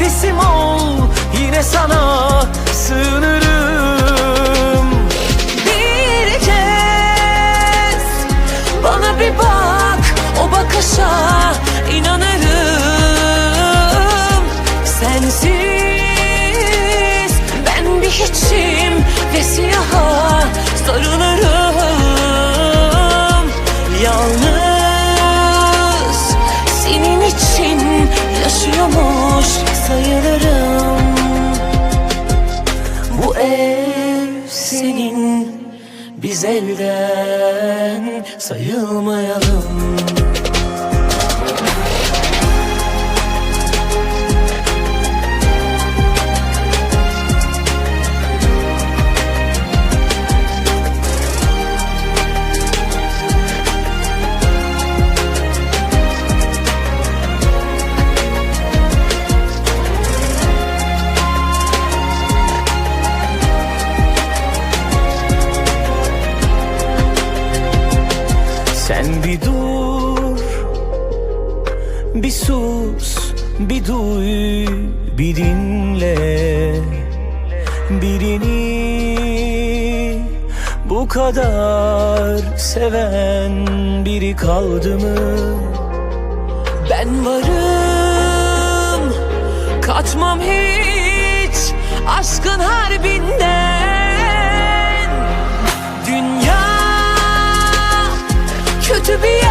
nefesim ol Yine sana sığınırım. Bir kez bana bir bak O bakışa inanırım. Sensiz ben bir hiçim Ve siyaha sarılırım. Yalnız senin için yaşıyormuş sayılırım. Bu ev senin biz elden sayılmayalım Sen bir dur Bir sus Bir duy Bir dinle Birini Bu kadar Seven biri kaldı mı? Ben varım Kaçmam hiç Aşkın harbinden to be